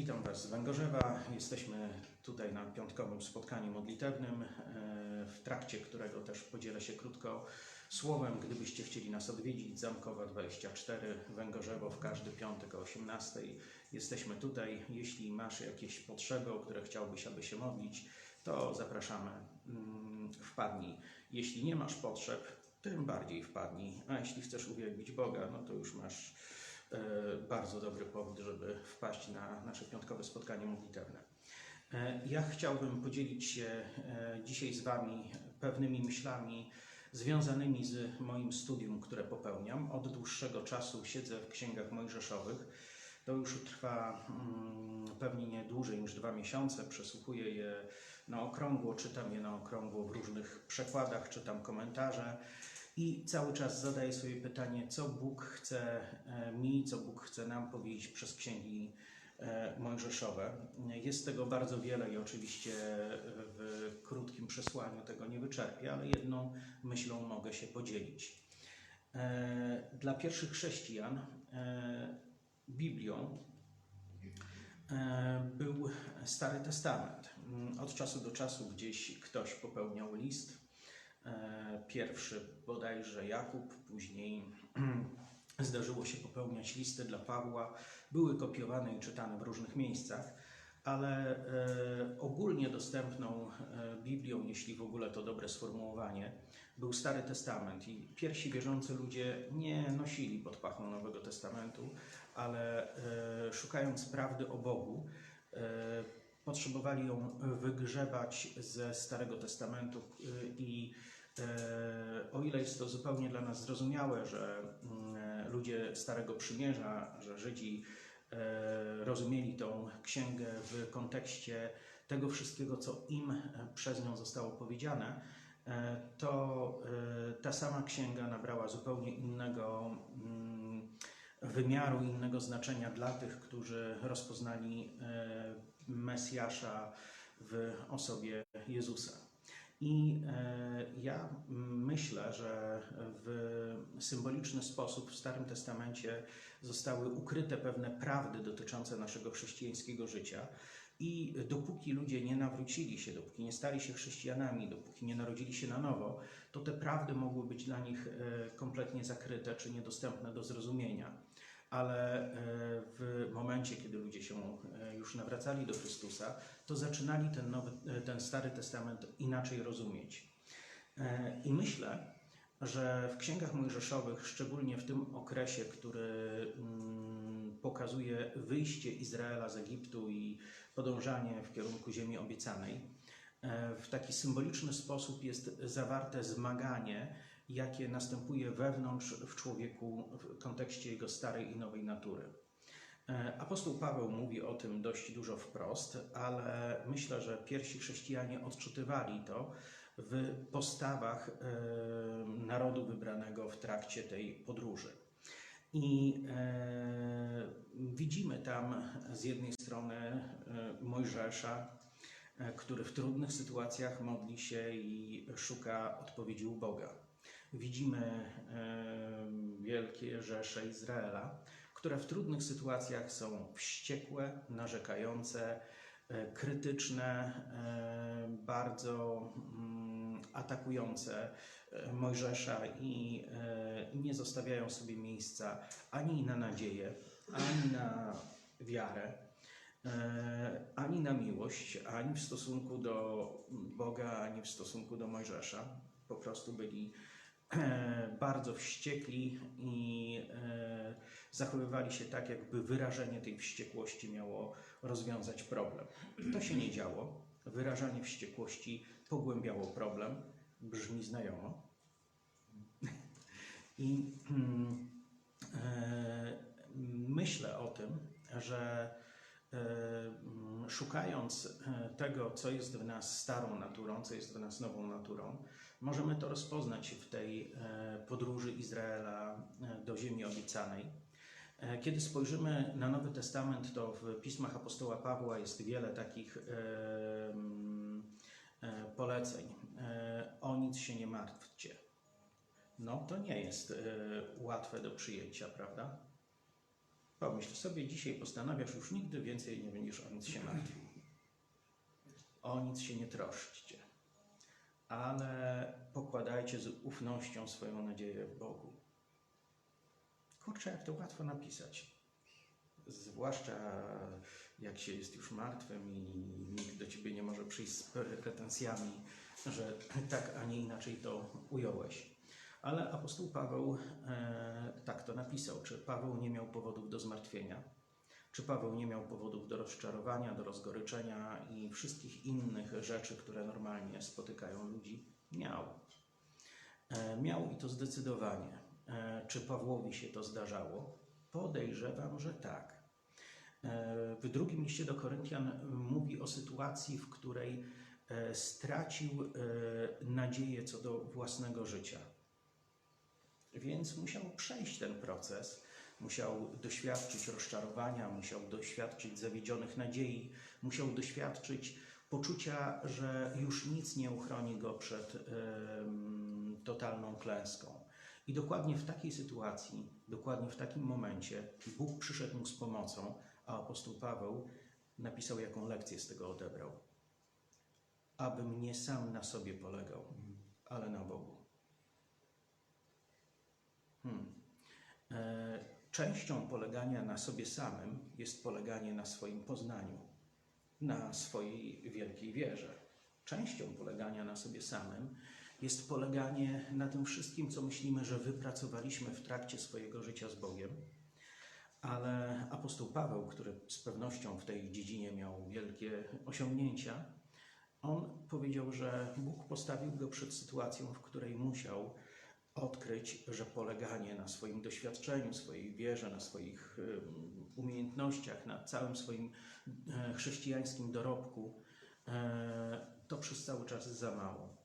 Witam Was z Węgorzewa. Jesteśmy tutaj na piątkowym spotkaniu modlitewnym, e, w trakcie którego też podzielę się krótko słowem. Gdybyście chcieli nas odwiedzić, Zamkowa 24, Węgorzewo w każdy piątek o 18. Jesteśmy tutaj. Jeśli masz jakieś potrzeby, o które chciałbyś, aby się modlić, to zapraszamy. Mm, Wpadnij. Jeśli nie masz potrzeb, tym bardziej wpadnij. A jeśli chcesz uwielbić Boga, no to już masz bardzo dobry powód, żeby wpaść na nasze piątkowe spotkanie modlitewne. E, Ja chciałbym podzielić się e, dzisiaj z Wami pewnymi myślami związanymi z moim studium, które popełniam. Od dłuższego czasu siedzę w księgach mojżeszowych. To już trwa mm, pewnie nie dłużej niż dwa miesiące. Przesłuchuję je na okrągło, czytam je na okrągło w różnych przekładach, czytam komentarze i cały czas zadaję sobie pytanie, co Bóg chce e, mi, co Bóg chce nam powiedzieć przez księgi e, mojżeszowe. Jest tego bardzo wiele i oczywiście w krótkim przesłaniu tego nie wyczerpię, ale jedną myślą mogę się podzielić. E, Dla pierwszych chrześcijan Biblią był Stary Testament. Mm, Od czasu do czasu gdzieś ktoś popełniał list. E, Pierwszy bodajże Jakub, później zdarzyło się popełniać listy dla Pawła. Były kopiowane i czytane w różnych miejscach, ale e, ogólnie dostępną e, Biblią, jeśli w ogóle to dobre sformułowanie, był Stary Testament i pierwsi wierzący ludzie nie nosili pod pachą Nowego Testamentu, ale szukając prawdy o Bogu, potrzebowali ją wygrzebać ze Starego Testamentu i o ile jest to zupełnie dla nas zrozumiałe, że mm, ludzie Starego Przymierza, że Żydzi e, rozumieli tą księgę w kontekście tego wszystkiego, co im e, przez nią zostało powiedziane, e, to e, ta sama księga nabrała zupełnie innego mm, wymiaru, innego znaczenia dla tych, którzy rozpoznali e, Mesjasza w osobie Jezusa. I e, ja myślę, że w symboliczny sposób w Starym Testamencie zostały ukryte pewne prawdy dotyczące naszego chrześcijańskiego życia. I dopóki ludzie nie nawrócili się, dopóki nie stali się chrześcijanami, dopóki nie narodzili się na nowo, to te prawdy mogły być dla nich e, kompletnie zakryte czy niedostępne do zrozumienia. Ale e, w momencie, kiedy ludzie się e, już nawracali do Chrystusa, to zaczynali ten, nowy, e, ten Stary Testament inaczej rozumieć. I myślę, że w księgach mojżeszowych, szczególnie w tym okresie, który mm, pokazuje wyjście Izraela z Egiptu i podążanie w kierunku ziemi obiecanej, w taki symboliczny sposób jest zawarte zmaganie, jakie następuje wewnątrz w człowieku w kontekście jego starej i nowej natury. E, Apostoł Paweł mówi o tym dość dużo wprost, ale myślę, że pierwsi chrześcijanie odczytywali to w postawach e, narodu wybranego w trakcie tej podróży. I e, widzimy tam z jednej strony Mojżesza, który w trudnych sytuacjach modli się i szuka odpowiedzi u Boga. Widzimy e, wielkie rzesze Izraela, które w trudnych sytuacjach są wściekłe, narzekające, e, krytyczne, e, bardzo mm, atakujące Mojżesza i nie zostawiają sobie miejsca ani na nadzieję, ani na wiarę, ani na miłość, ani w stosunku do Boga, ani w stosunku do Mojżesza. Po prostu byli bardzo wściekli i e, zachowywali się tak, jakby wyrażenie tej wściekłości miało rozwiązać problem. To się nie działo. Wyrażanie wściekłości pogłębiało problem. Brzmi znajomo. I mm, e, myślę o tym, że e, szukając e, tego, co jest w nas starą naturą, co jest w nas nową naturą, możemy to rozpoznać w tej e, podróży Izraela e, do ziemi obiecanej. Kiedy spojrzymy na Nowy Testament, to w pismach apostoła Pawła jest wiele takich mm, poleceń. O nic się nie martwcie. No to nie jest łatwe do przyjęcia, prawda? Pomyśl sobie, dzisiaj postanawiasz, już nigdy więcej nie będziesz o nic się martwił. O nic się nie troszczcie, ale pokładajcie z ufnością swoją nadzieję w Bogu. Kurczę, jak to łatwo napisać. Zwłaszcza jak się jest już martwym i nikt do ciebie nie może przyjść z pretensjami, że tak, a nie inaczej to ująłeś. Ale apostoł Paweł e, tak to napisał. Czy Paweł nie miał powodów do zmartwienia? Czy Paweł nie miał powodów do rozczarowania, do rozgoryczenia i wszystkich innych rzeczy, które normalnie spotykają ludzi? Miał. E, miał i to zdecydowanie. E, czy Pawłowi się to zdarzało? Podejrzewam, że tak. E, W drugim liście do Koryntian mówi o sytuacji, w której e, stracił e, nadzieję co do własnego życia. Więc musiał przejść ten proces, musiał doświadczyć rozczarowania, musiał doświadczyć zawiedzionych nadziei, musiał doświadczyć poczucia, że już nic nie uchroni go przed totalną klęską. I dokładnie w takiej sytuacji, dokładnie w takim momencie Bóg przyszedł mu z pomocą, a apostoł Paweł napisał, jaką lekcję z tego odebrał. Abym nie sam na sobie polegał, ale na Bogu. Hmm. E, Częścią polegania na sobie samym jest poleganie na swoim poznaniu, na swojej wielkiej wierze. Częścią polegania na sobie samym jest poleganie na tym wszystkim, co myślimy, że wypracowaliśmy w trakcie swojego życia z Bogiem. Ale apostoł Paweł, który z pewnością w tej dziedzinie miał wielkie osiągnięcia, on powiedział, że Bóg postawił go przed sytuacją, w której musiał odkryć, że poleganie na swoim doświadczeniu, swojej wierze, na swoich umiejętnościach, na całym swoim e, chrześcijańskim dorobku, e, to przez cały czas za mało.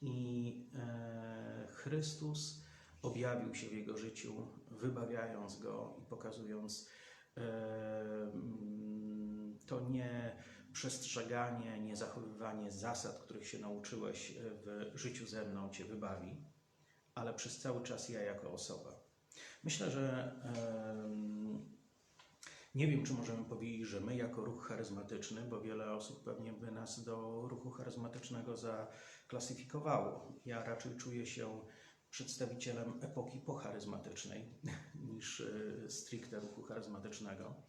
I e, Chrystus objawił się w jego życiu, wybawiając go i pokazując mm, to nie przestrzeganie, nie zachowywanie zasad, których się nauczyłeś w życiu ze mną, cię wybawi, ale przez cały czas ja jako osoba. Myślę, że nie wiem, czy możemy powiedzieć, że my jako ruch charyzmatyczny, bo wiele osób pewnie by nas do ruchu charyzmatycznego zaklasyfikowało. Ja raczej czuję się przedstawicielem epoki pocharyzmatycznej niż e, stricte ruchu charyzmatycznego.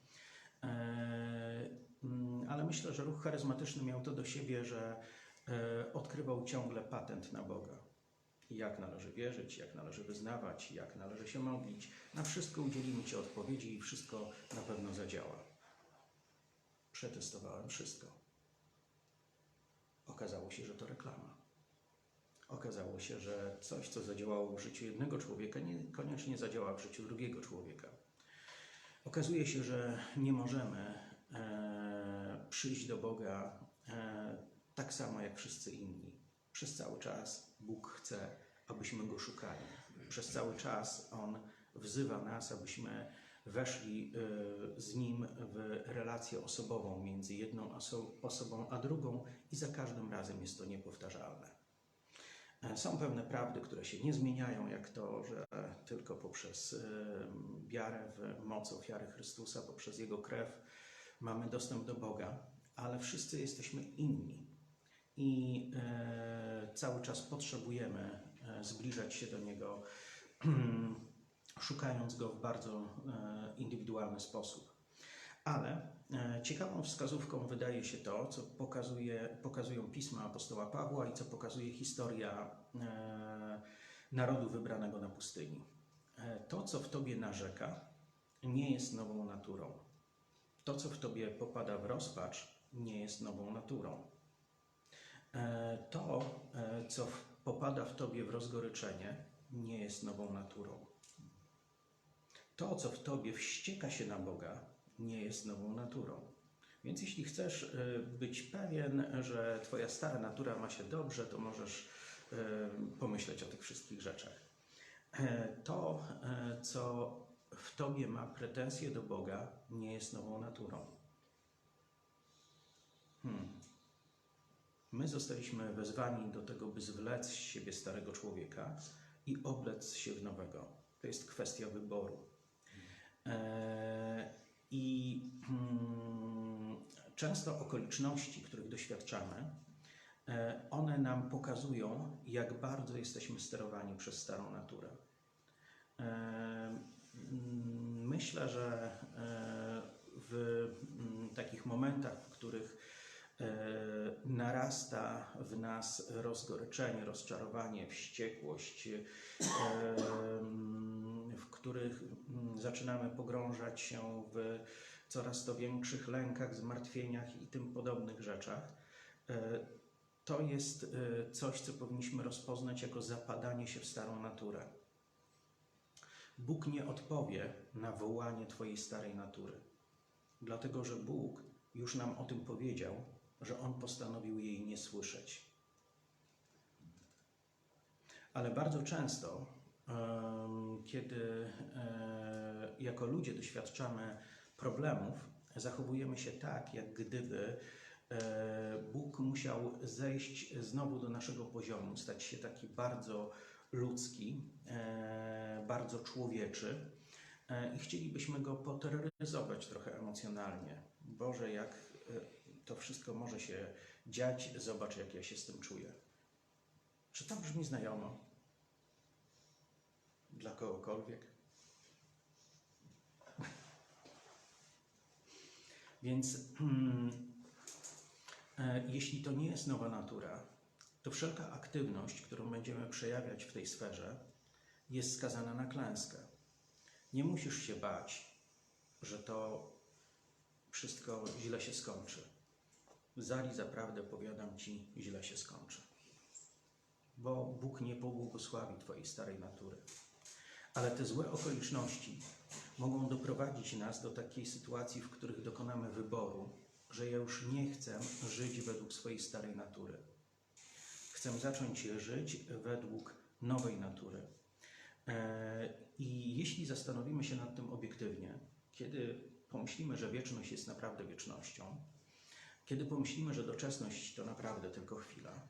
E, Ale myślę, że ruch charyzmatyczny miał to do siebie, że e, odkrywał ciągle patent na Boga. Jak należy wierzyć, jak należy wyznawać, jak należy się modlić. Na wszystko udzielimy Ci odpowiedzi i wszystko na pewno zadziała. Przetestowałem wszystko. Okazało się, że to reklama. Okazało się, że coś, co zadziałało w życiu jednego człowieka, niekoniecznie zadziała w życiu drugiego człowieka. Okazuje się, że nie możemy e, przyjść do Boga e, tak samo jak wszyscy inni. Przez cały czas Bóg chce, abyśmy Go szukali. Przez cały czas On wzywa nas, abyśmy weszli e, z Nim w relację osobową między jedną oso- osobą a drugą i za każdym razem jest to niepowtarzalne. E, Są pewne prawdy, które się nie zmieniają, jak to, że tylko poprzez e, wiarę w moc ofiary Chrystusa, poprzez Jego krew mamy dostęp do Boga, ale wszyscy jesteśmy inni i e, cały czas potrzebujemy e, zbliżać się do Niego, szukając Go w bardzo e, indywidualny sposób. Ale ciekawą wskazówką wydaje się to, co pokazuje, pokazują pisma apostoła Pawła i co pokazuje historia narodu wybranego na pustyni. To, co w tobie narzeka, nie jest nową naturą. To, co w tobie popada w rozpacz, nie jest nową naturą. E, To, e, co popada w tobie w rozgoryczenie, nie jest nową naturą. To, co w tobie wścieka się na Boga, nie jest nową naturą. Więc jeśli chcesz e, być pewien, że twoja stara natura ma się dobrze, to możesz pomyśleć o tych wszystkich rzeczach. To, co w tobie ma pretensje do Boga, nie jest nową naturą. Hmm. My zostaliśmy wezwani do tego, by zwlec z siebie starego człowieka i oblec się w nowego. To jest kwestia wyboru. E, I mm, często okoliczności, których doświadczamy, e, one nam pokazują, jak bardzo jesteśmy sterowani przez starą naturę. E, mm, Myślę, że w mm, takich momentach, w których narasta w nas rozgoryczenie, rozczarowanie, wściekłość, e, w których mm, zaczynamy pogrążać się w coraz to większych lękach, zmartwieniach i tym podobnych rzeczach, e, to jest e, coś, co powinniśmy rozpoznać jako zapadanie się w starą naturę. Bóg nie odpowie na wołanie Twojej starej natury, dlatego że Bóg już nam o tym powiedział, że On postanowił jej nie słyszeć. Ale bardzo często, kiedy e, jako ludzie doświadczamy problemów, zachowujemy się tak, jak gdyby e, Bóg musiał zejść znowu do naszego poziomu, stać się taki bardzo ludzki, e, bardzo człowieczy i chcielibyśmy go poterroryzować trochę emocjonalnie. Boże, jak to wszystko może się dziać, zobacz, jak ja się z tym czuję. Czy to brzmi znajomo? Dla kogokolwiek? Więc mm, e, jeśli to nie jest nowa natura, to wszelka aktywność, którą będziemy przejawiać w tej sferze, jest skazana na klęskę. Nie musisz się bać, że to wszystko źle się skończy. Zali zaprawdę powiadam Ci, źle się skończy. Bo Bóg nie pobłogosławi Twojej starej natury. Ale te złe okoliczności mogą doprowadzić nas do takiej sytuacji, w których dokonamy wyboru, że ja już nie chcę żyć według swojej starej natury. Chcę zacząć żyć według nowej natury. E, I jeśli zastanowimy się nad tym obiektywnie, kiedy pomyślimy, że wieczność jest naprawdę wiecznością, kiedy pomyślimy, że doczesność to naprawdę tylko chwila,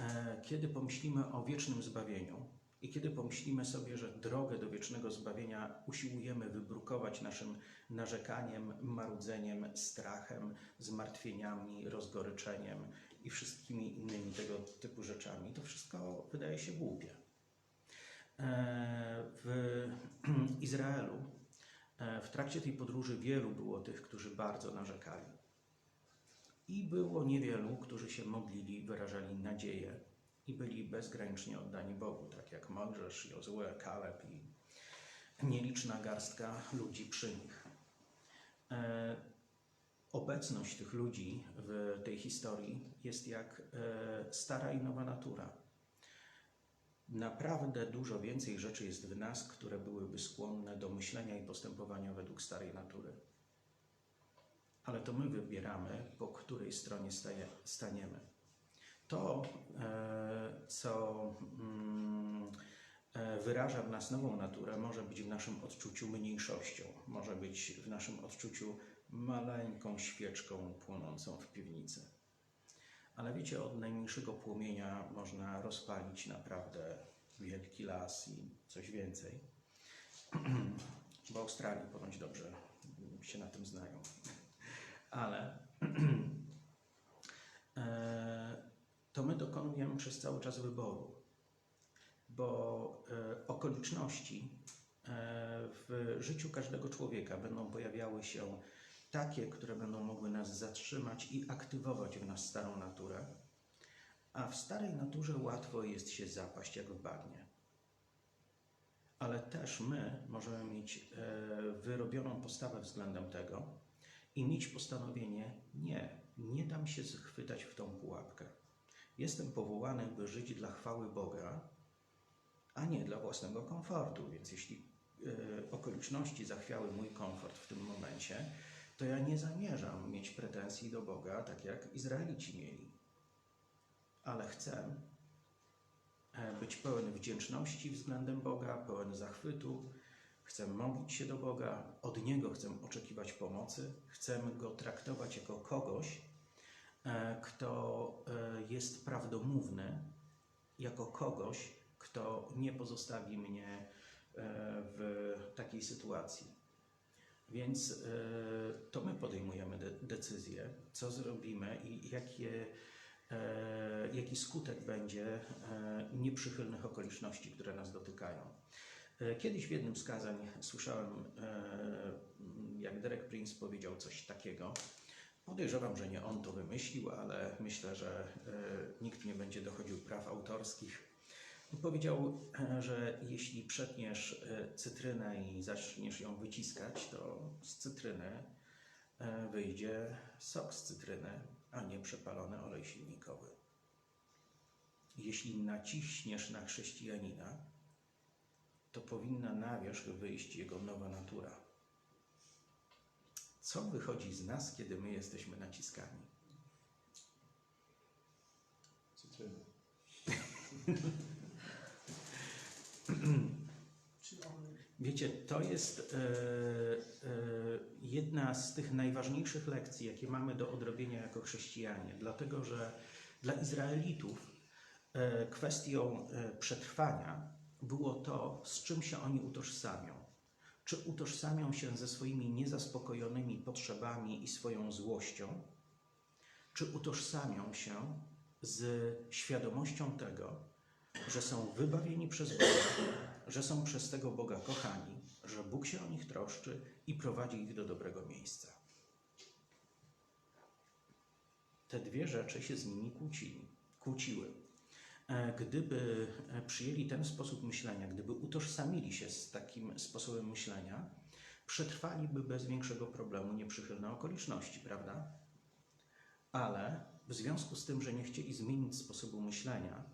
e, kiedy pomyślimy o wiecznym zbawieniu i kiedy pomyślimy sobie, że drogę do wiecznego zbawienia usiłujemy wybrukować naszym narzekaniem, marudzeniem, strachem, zmartwieniami, rozgoryczeniem i wszystkimi innymi tego typu rzeczami, to wszystko wydaje się głupie. E, W Izraelu e, w trakcie tej podróży wielu było tych, którzy bardzo narzekali. I było niewielu, którzy się modlili, wyrażali nadzieję i byli bezgranicznie oddani Bogu, tak jak Mojżesz, Jozue, Kaleb i nieliczna garstka ludzi przy nich. E, Obecność tych ludzi w tej historii jest jak e, stara i nowa natura. Naprawdę dużo więcej rzeczy jest w nas, które byłyby skłonne do myślenia i postępowania według starej natury. Ale to my wybieramy, po której stronie staje, staniemy. To, e, co mm, e, wyraża w nas nową naturę, może być w naszym odczuciu mniejszością, może być w naszym odczuciu maleńką świeczką płonącą w piwnicy. Ale wiecie, od najmniejszego płomienia można rozpalić naprawdę wielki las i coś więcej. W Australii ponoć dobrze się na tym znają. Ale e, to my dokonujemy przez cały czas wyboru, bo e, okoliczności e, w życiu każdego człowieka będą pojawiały się takie, które będą mogły nas zatrzymać i aktywować w nas starą naturę, a w starej naturze łatwo jest się zapaść jak w bagnie. Ale też my możemy mieć wyrobioną postawę względem tego i mieć postanowienie: nie, nie dam się schwytać w tą pułapkę. Jestem powołany, by żyć dla chwały Boga, a nie dla własnego komfortu. Więc jeśli e, okoliczności zachwiały mój komfort w tym momencie, to ja nie zamierzam mieć pretensji do Boga, tak jak Izraelici mieli. Ale chcę e, być pełen wdzięczności względem Boga, pełen zachwytu. Chcę modlić się do Boga, od Niego chcę oczekiwać pomocy, chcę Go traktować jako kogoś, e, kto e, jest prawdomówny, jako kogoś, kto nie pozostawi mnie w takiej sytuacji. Więc e, to my podejmujemy de- decyzję, co zrobimy i jakie, e, jaki skutek będzie e, nieprzychylnych okoliczności, które nas dotykają. E, Kiedyś w jednym z kazań słyszałem, e, jak Derek Prince powiedział coś takiego. Podejrzewam, że nie on to wymyślił, ale myślę, że e, nikt nie będzie dochodził praw autorskich. Powiedział, że jeśli przetniesz cytrynę i zaczniesz ją wyciskać, to z cytryny wyjdzie sok z cytryny, a nie przepalony olej silnikowy. Jeśli naciśniesz na chrześcijanina, to powinna na wierzch wyjść jego nowa natura. Co wychodzi z nas, kiedy my jesteśmy naciskani? Cytryna. Wiecie, to jest e, e, jedna z tych najważniejszych lekcji, jakie mamy do odrobienia jako chrześcijanie, dlatego że dla Izraelitów e, kwestią e, przetrwania było to, z czym się oni utożsamią. Czy utożsamią się ze swoimi niezaspokojonymi potrzebami i swoją złością, czy utożsamią się z świadomością tego, że są wybawieni przez Boga, że są przez tego Boga kochani, że Bóg się o nich troszczy i prowadzi ich do dobrego miejsca. Te dwie rzeczy się z nimi kłócili, kłóciły. E, Gdyby e, przyjęli ten sposób myślenia, gdyby utożsamili się z takim sposobem myślenia, przetrwaliby bez większego problemu nieprzychylne okoliczności, prawda? Ale w związku z tym, że nie chcieli zmienić sposobu myślenia,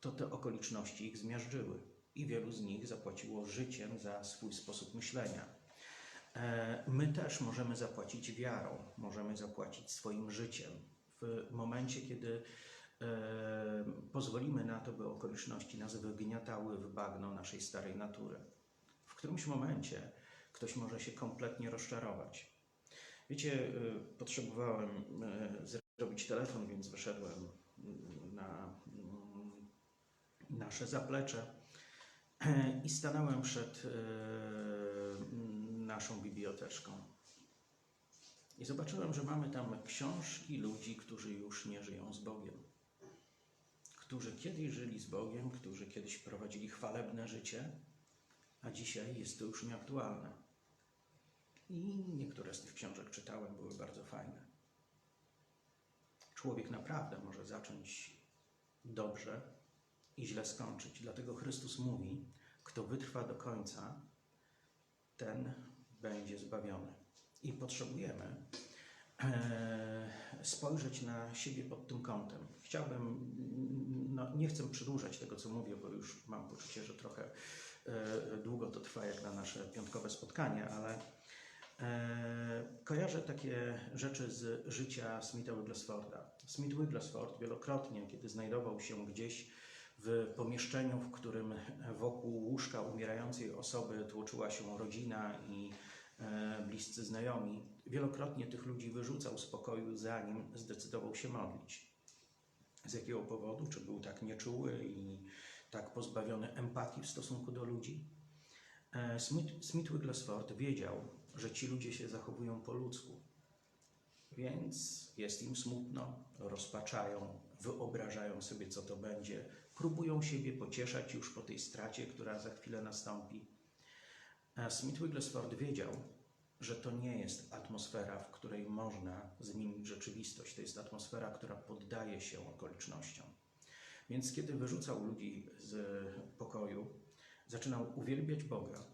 to te okoliczności ich zmiażdżyły i wielu z nich zapłaciło życiem za swój sposób myślenia. E, My też możemy zapłacić wiarą, możemy zapłacić swoim życiem w momencie, kiedy pozwolimy na to, by okoliczności nas wygniatały w bagno naszej starej natury. W którymś momencie ktoś może się kompletnie rozczarować. Wiecie, e, potrzebowałem e, zrobić telefon, więc wyszedłem mm, na nasze zaplecze i stanąłem przed naszą biblioteczką. I zobaczyłem, że mamy tam książki ludzi, którzy już nie żyją z Bogiem. Którzy kiedyś żyli z Bogiem, którzy kiedyś prowadzili chwalebne życie, a dzisiaj jest to już nieaktualne. I niektóre z tych książek czytałem, były bardzo fajne. Człowiek naprawdę może zacząć dobrze i źle skończyć. Dlatego Chrystus mówi: Kto wytrwa do końca, ten będzie zbawiony. I potrzebujemy spojrzeć na siebie pod tym kątem. Chciałbym, no, nie chcę przedłużać tego, co mówię, bo już mam poczucie, że trochę e, długo to trwa, jak na nasze piątkowe spotkanie, ale e, kojarzę takie rzeczy z życia Smitha Wigglesforda. Smith Wigglesford wielokrotnie, kiedy znajdował się gdzieś w pomieszczeniu, w którym wokół łóżka umierającej osoby tłoczyła się rodzina i e, bliscy znajomi, wielokrotnie tych ludzi wyrzucał z pokoju, zanim zdecydował się modlić. Z jakiego powodu? Czy był tak nieczuły i tak pozbawiony empatii w stosunku do ludzi? E, Smith, Smith Wigglesford wiedział, że ci ludzie się zachowują po ludzku, więc jest im smutno, rozpaczają, wyobrażają sobie, co to będzie, próbują siebie pocieszać już po tej stracie, która za chwilę nastąpi. A Smith Wigglesford wiedział, że to nie jest atmosfera, w której można zmienić rzeczywistość. To jest atmosfera, która poddaje się okolicznościom. Więc kiedy wyrzucał ludzi z pokoju, zaczynał uwielbiać Boga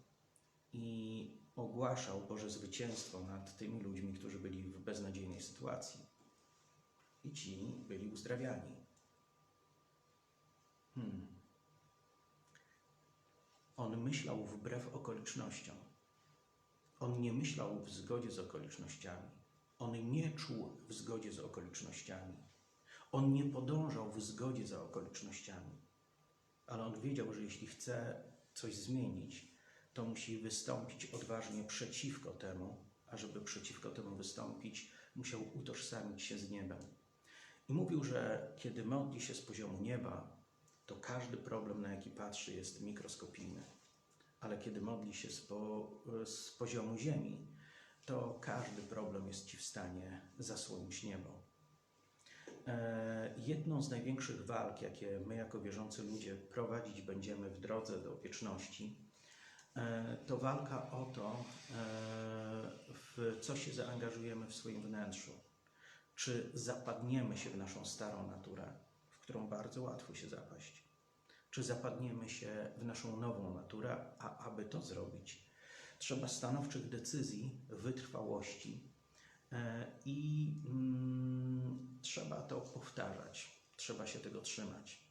i ogłaszał Boże zwycięstwo nad tymi ludźmi, którzy byli w beznadziejnej sytuacji. I ci byli uzdrawiani. Hmm. On myślał wbrew okolicznościom. On nie myślał w zgodzie z okolicznościami. On nie czuł w zgodzie z okolicznościami. On nie podążał w zgodzie za okolicznościami. Ale on wiedział, że jeśli chce coś zmienić, to musi wystąpić odważnie przeciwko temu, a żeby przeciwko temu wystąpić, musiał utożsamić się z niebem. I mówił, że kiedy modli się z poziomu nieba, to każdy problem, na jaki patrzy, jest mikroskopijny. Ale kiedy modli się z, po, z poziomu ziemi, to każdy problem jest Ci w stanie zasłonić niebo. E, Jedną z największych walk, jakie my jako wierzący ludzie prowadzić będziemy w drodze do wieczności, e, to walka o to, e, w co się zaangażujemy w swoim wnętrzu. Czy zapadniemy się w naszą starą naturę, którą bardzo łatwo się zapaść, czy zapadniemy się w naszą nową naturę, a aby to zrobić, trzeba stanowczych decyzji, wytrwałości e, i mm, trzeba to powtarzać, trzeba się tego trzymać.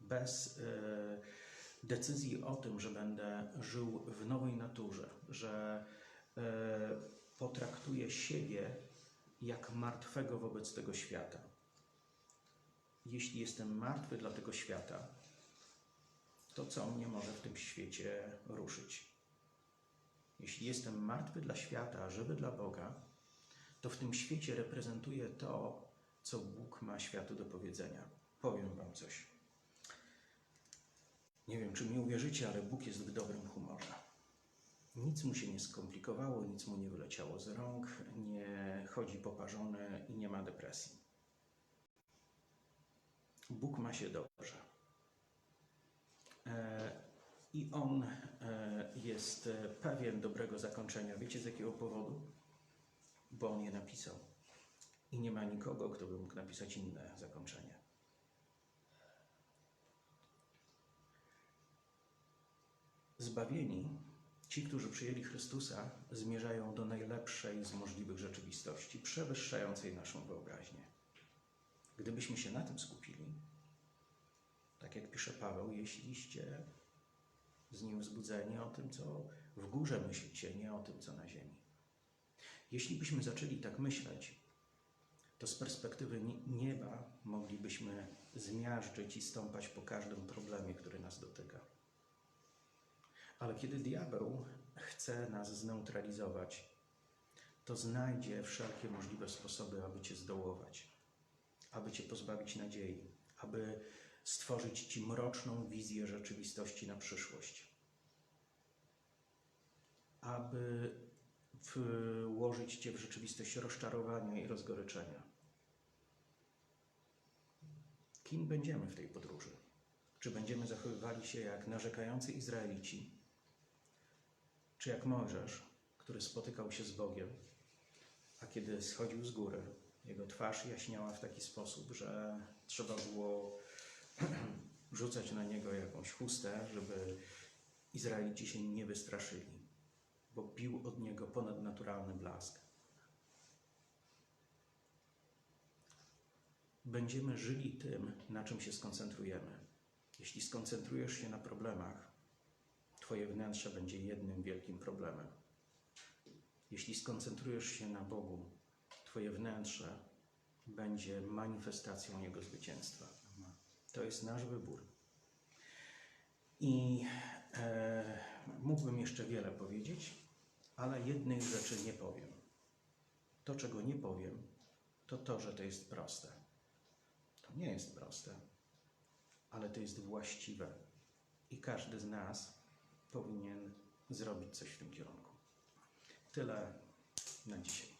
Bez e, decyzji o tym, że będę żył w nowej naturze, że e, potraktuję siebie jak martwego wobec tego świata. Jeśli jestem martwy dla tego świata, to co mnie może w tym świecie ruszyć? Jeśli jestem martwy dla świata, żywy dla Boga, to w tym świecie reprezentuję to, co Bóg ma światu do powiedzenia. Powiem Wam coś. Nie wiem, czy mi uwierzycie, ale Bóg jest w dobrym humorze. Nic mu się nie skomplikowało, nic mu nie wyleciało z rąk, nie chodzi poparzony i nie ma depresji. Bóg ma się dobrze. E, I on e, jest e, pewien dobrego zakończenia. Wiecie z jakiego powodu? Bo on je napisał. I nie ma nikogo, kto by mógł napisać inne zakończenie. Zbawieni, ci, którzy przyjęli Chrystusa, zmierzają do najlepszej z możliwych rzeczywistości, przewyższającej naszą wyobraźnię. Gdybyśmy się na tym skupili, tak jak pisze Paweł, jeśliście z nim wzbudzeni o tym, co w górze myślicie, nie o tym, co na ziemi. Jeśli byśmy zaczęli tak myśleć, to z perspektywy ni- nieba moglibyśmy zmiażdżyć i stąpać po każdym problemie, który nas dotyka. Ale kiedy diabeł chce nas zneutralizować, to znajdzie wszelkie możliwe sposoby, aby cię zdołować, aby cię pozbawić nadziei, aby stworzyć ci mroczną wizję rzeczywistości na przyszłość, aby włożyć cię w rzeczywistość rozczarowania i rozgoryczenia. Kim będziemy w tej podróży? Czy będziemy zachowywali się jak narzekający Izraelici, czy jak Mojżesz, który spotykał się z Bogiem, a kiedy schodził z góry, jego twarz jaśniała w taki sposób, że trzeba było rzucać na niego jakąś chustę, żeby Izraelici się nie wystraszyli, bo bił od niego ponadnaturalny blask. Będziemy żyli tym, na czym się skoncentrujemy. Jeśli skoncentrujesz się na problemach, Twoje wnętrze będzie jednym wielkim problemem. Jeśli skoncentrujesz się na Bogu, Twoje wnętrze będzie manifestacją Jego zwycięstwa. To jest nasz wybór. I e, mógłbym jeszcze wiele powiedzieć, ale jednej rzeczy nie powiem. To, czego nie powiem, to to, że to jest proste. To nie jest proste, ale to jest właściwe. I każdy z nas powinien zrobić coś w tym kierunku. Tyle na dzisiaj.